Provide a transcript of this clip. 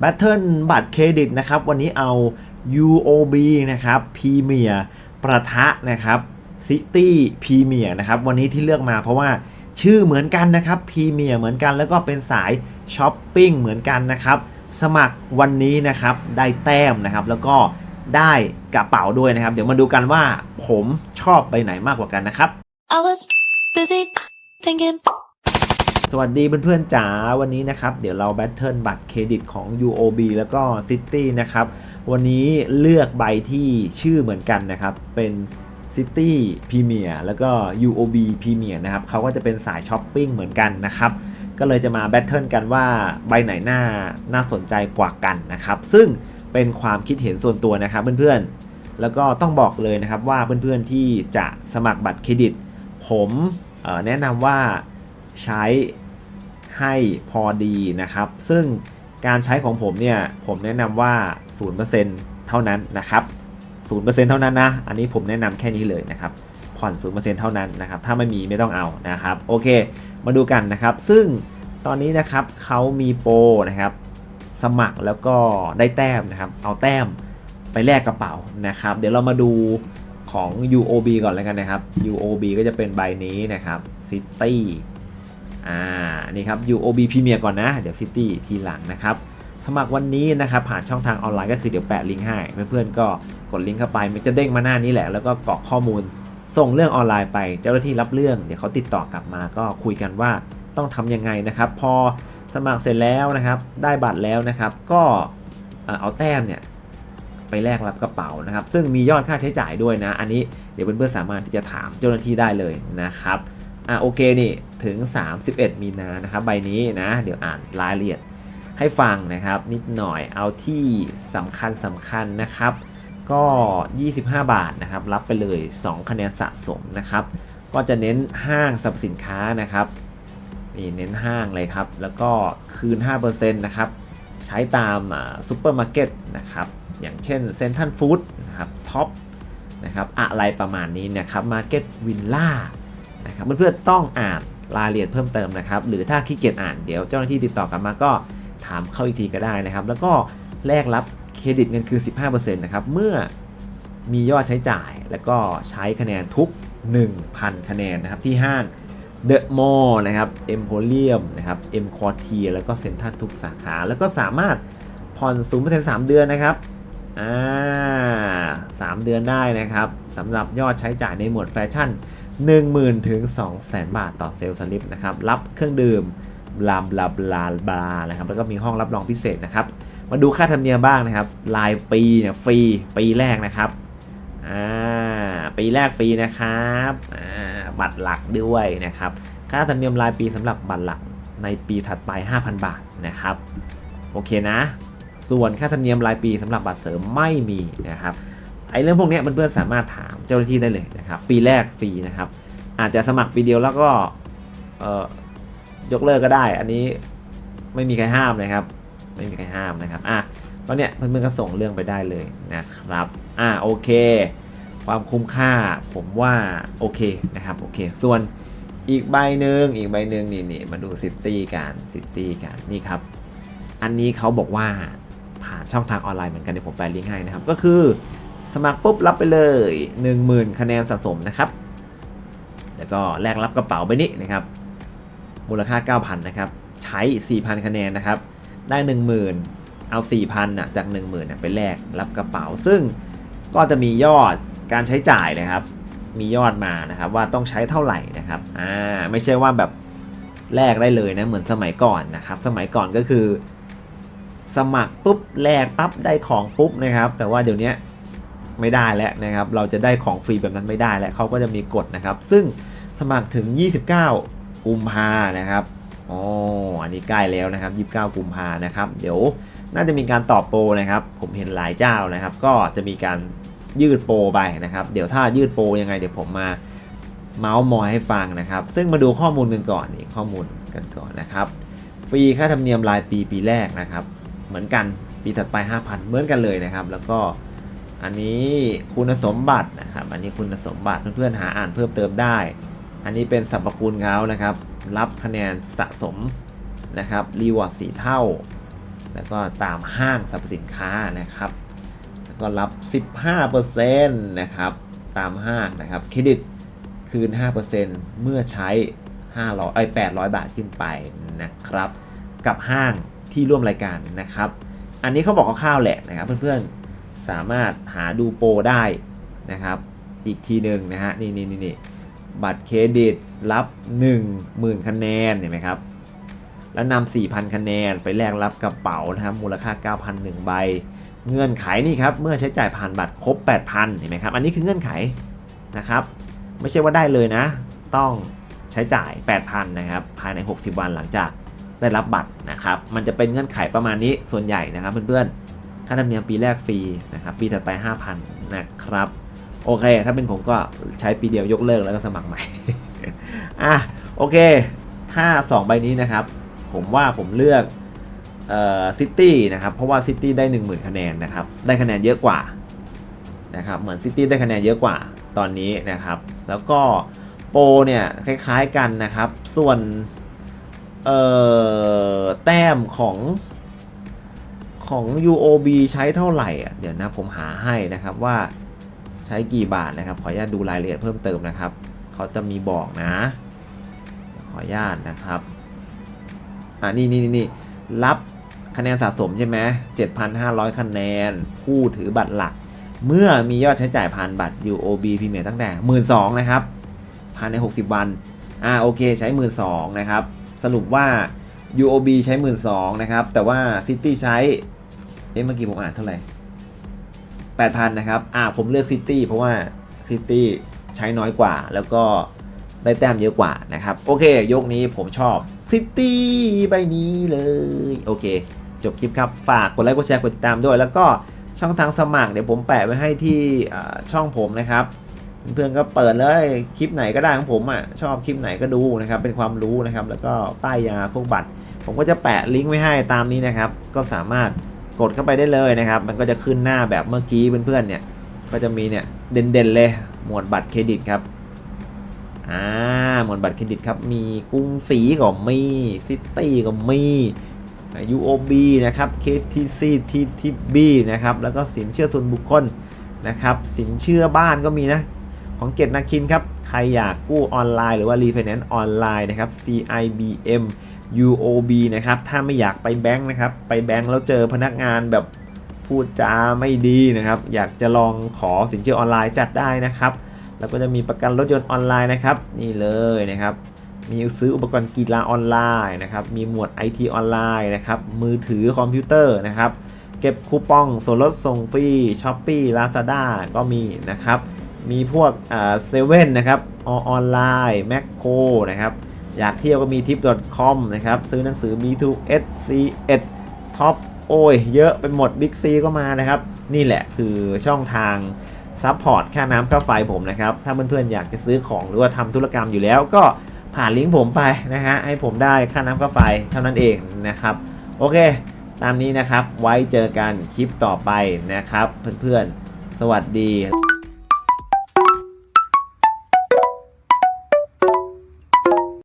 แบตเทิลบัตรเครดิตนะครับ วันนี้เอา UOB นะครับพรีเมียประทะนะครับซิตี้พรีเมียนะครับ วันนี้ที่เลือกมาเพราะว่าชื่อเหมือนกันนะครับพรีเมียเหมือนกันแล้วก็เป็นสายช้อปปิ้งเหมือนกันนะครับ สมัครวันนี้นะครับได้แต้มนะครับ แล้วก็ได้กระเป๋าด้วยนะครับ เดี๋ยวมาดูกันว่าผมชอบไปไหนมากกว่ากันนะครับ I was busy thinking สวัสดีเพื่อนๆจ๋าวันนี้นะครับ เดี๋ยวเราแบทเทิลบัตรเครดิตของ UOB แล้วก็ City นะครับ วันนี้เลือกใบที่ชื่อเหมือนกันนะครับ เป็น City Premier แล้วก็ UOB Premier นะครับเขาก็จะเป็นสายช้อปปิ้งเหมือนกันนะครับ ก็เลยจะมาแบทเทิลกันว่าใบไหนน่าน่าสนใจกว่ากันนะครับ ซึ่งเป็นความคิดเห็นส่วนตัวนะครับเพื่อนๆ แล้วก็ต้องบอกเลยนะครับว่าเพื่อนๆที่จะสมัครบัตรเครดิต ผมแนะนำว่า ใช้ให้พอดีนะครับ ซึ่งการใช้ของผมเนี่ยผมแนะนำว่า 0%เท่านั้นนะครับ 0%เท่านั้นนะ อันนี้ผมแนะนำแค่นี้เลยนะครับผ่อน0%เท่านั้นนะครับ ถ้าไม่มีไม่ต้องเอานะครับ โอเค มาดูกันนะครับ ซึ่งตอนนี้นะครับเขามีโปรนะครับ สมัครแล้วก็ได้แต้มนะครับ เอาแต้มไปแลกกระเป๋านะครับ เดี๋ยวเรามาดูของ UOB ก่อนแล้วกันนะครับ UOB ก็จะเป็นใบนี้นะครับ City อ่านี่ครับ UOB Premier ก่อนนะ เดี๋ยว City ทีหลังนะครับ สมัครวันนี้นะครับผ่านช่องทางออนไลน์ก็คือเดี๋ยวแปะลิงก์ให้ เพื่อนๆก็กดลิงก์เข้าไป มันจะเด้งมาหน้านี้แหละ แล้วก็กรอกข้อมูล ส่งเรื่องออนไลน์ไป เจ้าหน้าที่รับเรื่อง เดี๋ยวเขาติดต่อกลับมาก็คุยกันว่าต้องทำยังไงนะครับ พอสมัครเสร็จแล้วนะครับ ได้บัตรแล้วนะครับ ก็เอาแต้มเนี่ยไปแลกรับกระเป๋านะครับ ซึ่งมียอดค่าใช้จ่ายด้วยนะ อันนี้เดี๋ยวเพื่อนๆสามารถที่จะถามเจ้าหน้าที่ได้เลยนะครับ อะโอเคนี่ถึง 31 มีนานะครับใบนี้นะ เดี๋ยวอ่านรายละเอียดให้ฟังนะครับ นิดหน่อยเอาที่สำคัญสำคัญนะครับ ก็ 25 บาทนะครับ รับไปเลย 2 คะแนนสะสมนะครับ ก็จะเน้นห้างสรรพสินค้านะครับนี่เน้นห้างเลยครับ แล้วก็คืน 5%นะครับ ใช้ตามซูเปอร์มาร์เก็ตนะครับ อย่างเช่นเซนทันฟู้ดนะครับท็อปนะครับอะไรประมาณนี้นะครับมาร์เก็ตวิลล่า นะครับเพื่อนๆต้องอ่านรายละเอียดเพิ่มเติมนะครับ หรือถ้าขี้เกียจอ่านเดี๋ยวเจ้าหน้าที่ติดต่อกลับมาก็ถามเข้าอีกทีก็ได้นะครับ แล้วก็แลกรับเครดิตเงินคือ15%นะครับ เมื่อมียอดใช้จ่าย แล้วก็ใช้คะแนนทุก 1,000 คะแนนนะครับที่ห้างเดอะมอลล์นะครับเอ็มโพเรียมนะครับเอ็มคอร์เทียแล้วก็เซ็นทรัลทุกสาขา แล้วก็สามารถผ่อนศูนย์เปอร์เซ็นต์สามเดือนนะครับอ่าสามเดือนได้นะครับสำหรับยอดใช้จ่ายในหมวดแฟชั่น 10,000ถึง200,000 บาทต่อเซลล์สลิปนะครับรับเครื่องดื่มบลาบลาบลาบลานะครับแล้วก็มีห้องรับรองพิเศษนะครับมาดูค่าธรรมเนียมบ้างนะครับรายปีเนี่ยฟรีปีแรกนะครับอ่าปีแรกฟรีนะครับอ่าบัตรหลักด้วยนะครับค่าธรรมเนียมรายปีสำหรับบัตรหลักในปีถัดไป 5,000 บาทนะครับโอเคนะ ส่วนค่าธรรมเนียมรายปีสำหรับบัตรเสริมไม่มีนะครับ ไอ้เรื่องพวกนี้เพื่อนๆสามารถถามเจ้าหน้าที่ได้เลยนะครับ ปีแรกฟรีนะครับ อาจจะสมัครปีเดียวแล้วก็ยกเลิกก็ได้ อันนี้ไม่มีใครห้ามนะครับ ไม่มีใครห้ามนะครับอะตอนเนี้ยเพื่อนๆก็ส่งเรื่องไปได้เลยนะครับอะโอเค ความคุ้มค่าผมว่าโอเคนะครับโอเค ส่วนอีกใบหนึ่งอีกใบหนึ่งนี่นี่มาดูซิตี้กันซิตี้กันนี่ครับ อันนี้เขาบอกว่าผ่านช่องทางออนไลน์เหมือนกันเดี๋ยวผมแปะลิงก์ให้นะครับ ก็คือ สมัครปุ๊บรับไปเลย 10,000 คะแนนสะสมนะครับ แล้วก็แลกรับกระเป๋าใบนี้นะครับ มูลค่า 9,000 นะครับ ใช้ 4,000 คะแนนนะครับ ได้ 10,000 เอา 4,000นะจาก 10,000นะไปแลกรับกระเป๋า ซึ่งก็จะมียอดการใช้จ่ายนะครับ มียอดมานะครับว่าต้องใช้เท่าไหร่นะครับ อ่า ไม่ใช่ว่าแบบแลกได้เลยนะเหมือนสมัยก่อนนะครับ สมัยก่อนก็คือ สมัครปุ๊บแลกปั๊บได้ของปุ๊บนะครับ แต่ว่าเดี๋ยวนี้ ไม่ได้แล้วนะครับ เราจะได้ของฟรีแบบนั้นไม่ได้แล้วเขาก็จะมีกฎนะครับ ซึ่งสมัครถึง 29 กุมภานะครับอ๋ออันนี้ใกล้แล้วนะครับ 29 กุมภานะครับ เดี๋ยวน่าจะมีการตอบโปรนะครับ ผมเห็นหลายเจ้านะครับ ก็จะมีการยืดโปรไปนะครับ เดี๋ยวถ้ายืดโปรยังไงเดี๋ยวผมมาเมาส์มอยให้ฟังนะครับ ซึ่งมาดูข้อมูลกันก่อนนี่ข้อมูลกันก่อนนะครับ ฟรีค่าธรรมเนียมรายปีปีแรกนะครับ เหมือนกันปีถัดไป 5,000 เหมือนกันเลยนะครับ แล้วก็ อันนี้คุณสมบัตินะครับ อันนี้คุณสมบัติเพื่อนๆหาอ่านเพิ่มเติมได้ อันนี้เป็นสรรพคุณเขานะครับ รับคะแนนสะสมนะครับ รีวอร์ดสีเท่า แล้วก็ตามห้างสรรพสินค้านะครับ แล้วก็รับ 15%นะครับ ตามห้างนะครับ เครดิตคืน 5%เมื่อใช้ 500ไอ้800 บาทขึ้นไปนะครับ กับห้างที่ร่วมรายการนะครับ อันนี้เขาบอกคร่าวๆแหละนะครับเพื่อนๆ สามารถหาดูโปรได้นะครับ อีกทีหนึ่งนะฮะนี่นี่นี่นบัตรเครดิตรับ 10,000 คะแนนเห็นไหมครับ แล้วนำ4,000 คะแนนไปแลกรับกระเป๋านะครับมูลค่า 9,001 ใบ เงื่อนไขนี่ครับเมื่อใช้จ่ายผ่านบัตรครบ 8,000เห็นไหมครับ อันนี้คือเงื่อนไขนะครับ ไม่ใช่ว่าได้เลยนะ ต้องใช้จ่าย 8,000 นะครับ ภายใน 60 วันหลังจากได้รับบัตรนะครับ มันจะเป็นเงื่อนไขประมาณนี้ส่วนใหญ่นะครับเพื่อนๆ ค่าธรรมเนียมปีแรกฟรีนะครับ ปีถัดไป 5,000 นะครับ โอเค ถ้าเป็นผมก็ใช้ปีเดียวยกเลิกแล้วก็สมัครใหม่ อะ โอเค ถ้า 2 ใบนี้นะครับ ผมว่าผมเลือกเอ่อซิตี้นะครับ เพราะว่าซิตี้ได้ 10,000 คะแนนนะครับ ได้คะแนนเยอะกว่านะครับ เหมือนซิตี้ได้คะแนนเยอะกว่าตอนนี้นะครับ แล้วก็โปรเนี่ยคล้ายๆกันนะครับ ส่วนเอ่อแต้มของ ของ UOB ใช้เท่าไหร่อะเดี๋ยวนะผมหาให้นะครับว่าใช้กี่บาทนะครับ ขออนุญาตดูรายละเอียดเพิ่มเติมนะครับเขาจะมีบอกนะขออนุญาตนะครับอ่านี่นี่นี่นี่รับคะแนนสะสมใช่ไหม7,500 คะแนน ผู้ถือบัตรหลัก เมื่อมียอดใช้จ่ายผ่านบัตร UOB พรีเมียร์ตั้งแต่ 12,000นะครับภายใน 60 วันอ่าโอเคใช้ 12,000นะครับ สรุปว่า UOB ใช้ 12,000นะครับ แต่ว่า City ใช้ เอ๊ะเมื่อกี้ผมอ่านเท่าไหร่8,000นนะครับ อ่าผมเลือก City เพราะว่า City ใช้น้อยกว่า แล้วก็ได้แต้มเยอะกว่านะครับ โอเค ยกนี้ผมชอบ City ใบนี้เลย โอเค จบคลิปครับ ฝากกดไลค์กดแชร์กดติดตามด้วย แล้วก็ช่องทางสมัครเดี๋ยวผมแปะไว้ให้ที่ช่องผมนะครับ เพื่อนๆก็เปิดเลยคลิปไหนก็ได้ของผมอะชอบคลิปไหนก็ดูนะครับ เป็นความรู้นะครับ แล้วก็ป้ายยาพวกบัตร ผมก็จะแปะลิงก์ไว้ให้ตามนี้นะครับ ก็สามารถ กดเข้าไปได้เลยนะครับ มันก็จะขึ้นหน้าแบบเมื่อกี้เพื่อนๆเนี่ย ก็จะมีเนี่ยเด่นๆเลย หมวดบัตรเครดิตครับ อ่า หมวดบัตรเครดิตครับ มีกรุงศรีก็มี ซิตี้ก็มี UOB นะครับ KTC TTB นะครับ แล้วก็สินเชื่อส่วนบุคคลนะครับ สินเชื่อบ้านก็มีนะ ของเกตนาคินครับ ใครอยากกู้ออนไลน์หรือว่ารีไฟแนนซ์ออนไลน์นะครับ CIBM UOB นะครับ ถ้าไม่อยากไปแบงค์นะครับ ไปแบงค์แล้วเจอพนักงานแบบพูดจาไม่ดีนะครับ อยากจะลองขอสินเชื่อออนไลน์จัดได้นะครับ แล้วก็จะมีประกันรถยนต์ออนไลน์นะครับ นี่เลยนะครับ มีซื้ออุปกรณ์กีฬาออนไลน์นะครับ มีหมวด IT ออนไลน์นะครับ มือถือคอมพิวเตอร์นะครับ เก็บคูปองส่วนลดส่งฟรีช้อปปี้ลาซาด้าก็มีนะครับ มีพวกเซเว่นนะครับออนไลน์แมคโครนะครับอยากเที่ยวก็มี tip.com นะครับ ซื้อหนังสือ B2S C1 Top โอ้ย เยอะไปหมด Big C ก็มานะครับ นี่แหละคือช่องทางซัพพอร์ตค่าน้ำค่าไฟผมนะครับ ถ้าเพื่อนๆอยากจะซื้อของหรือว่าทำธุรกรรมอยู่แล้ว ก็ผ่านลิงก์ผมไปนะฮะ ให้ผมได้ค่าน้ำค่าไฟเท่านั้นเองนะครับ โอเค ตามนี้นะครับ ไว้เจอกันคลิปต่อไปนะครับ เพื่อนๆ สวัสดี